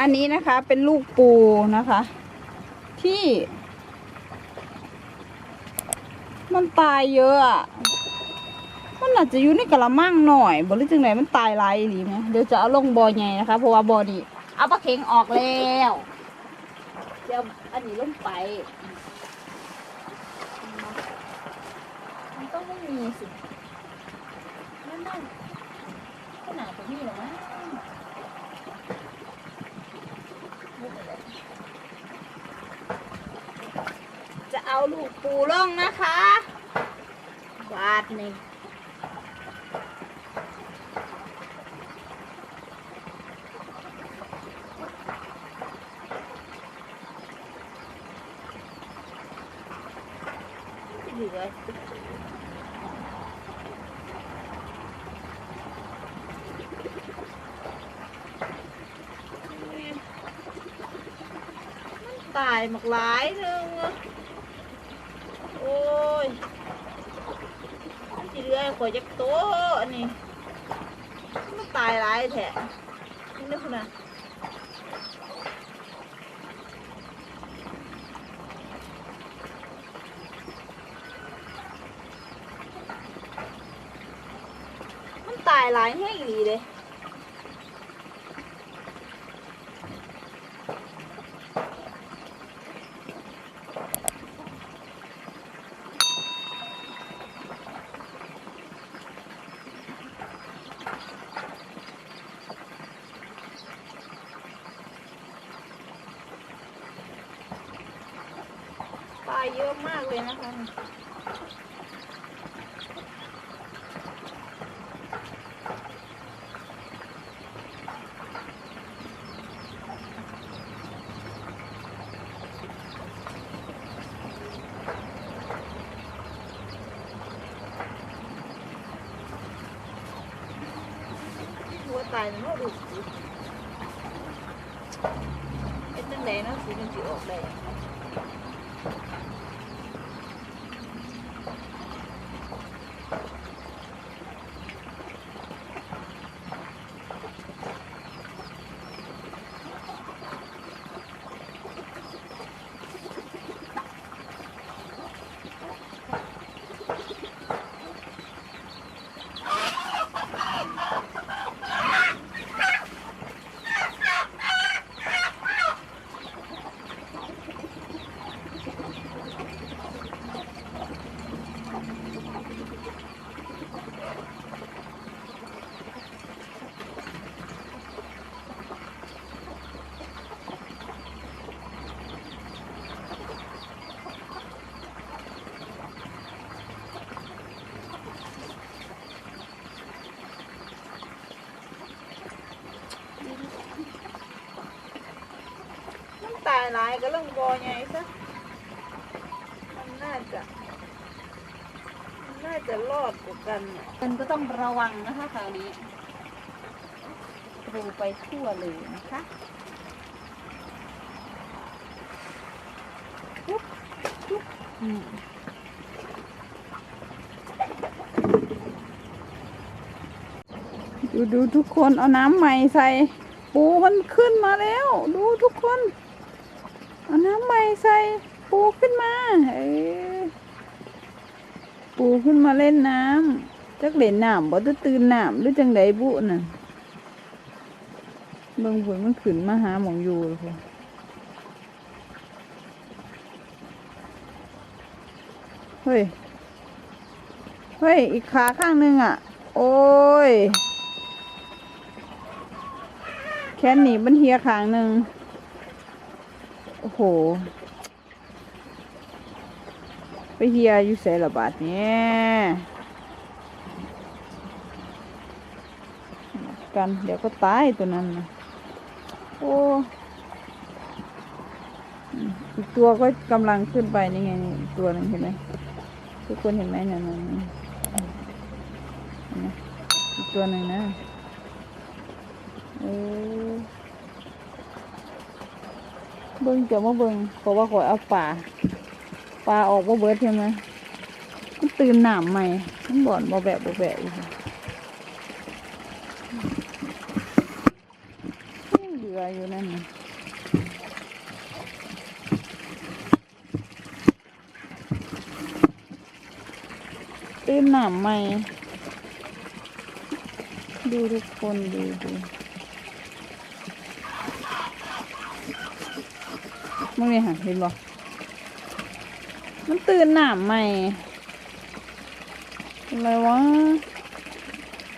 อันนี้นะคะเป็นลูกปูนะคะ ที่ มันตายเยอะอะมันอาจจะอยู่ในกระมังหน่อยบริจังไหนมันตายไรหรือไหมเดี๋ยวจะเอาลงบอใหญ่นะคะ เพราะว่าบอนี้เอาปลาเข็งออกแล้วเดี๋ยวอันนี้ลงไป มันต้องไม่มีสินั่นนั่นขนาดตัวนี้หรอวะจะ เอาลูกปูล่องนะคะวาดนึ่เหลือตายหมากหลายหนึงอะโอ้ยที่เรือ ขอยจักโตอันนี้มันตายหลายแท้นี่นึกนะมันตายหลายแห้งอีหลีเลย ปลาเยอะมากเลยนะคะหัวตายมันก็ดูเป็นตั้งแต่นะสีมันจะออกได้ หลายก็เรื่องบอใหญ่ซะมันน่าจะมันน่าจะรอดกว่ากันเนี่ยมันก็ต้องระวังนะคะคราวนี้รูไปทั่วเลยนะคะปุ๊บปุ๊บอืมดูดูทุกคนเอาน้ำใหม่ใส่ ปูมันขึ้นมาแล้ว ดูทุกคน เอาน้ำใหม่ใส่ปูขึ้นมาเอ้ปูขึ้นมาเล่นน้ำจักเล่นน้ำบ่จะตื่นน้ำหรือจังใดบุน่ะเบิ่งผลมันขึ้นมาหาหมองอยู่เลยค่ะเฮ้ย เฮ้ย อีกขาข้างหนึงอะ โอ้ยแค่หนีบมันเฮียขางหนึ่ง ห ไปเฮียอยู่ใส่ระบาดเนี่ยกัน เดี๋ยวก็ตายตัวนั้นนะโอ้อีกตัวก็กำลังขึ้นไปนี่ไงนี่ตัวนึงเห็นไหมทุกคนเห็นไหมเนี่ยนั่นอีกตัวหนึ่งนะเออ เบิ้งจะมาเบิ้งขอว่าขอเอาป่าป่าออกว่าเบิร์ดใช่ไหมมันตื่นหนามใหม่มันบ่อนบ่แบบบ่แบบอีกเหลืออยู่นั่นนะตื่นหนามใหม่ดูทุกคนดูดู มึงนี่หันเห็นบอกมันตื่นหนามใหม่อะไรวะ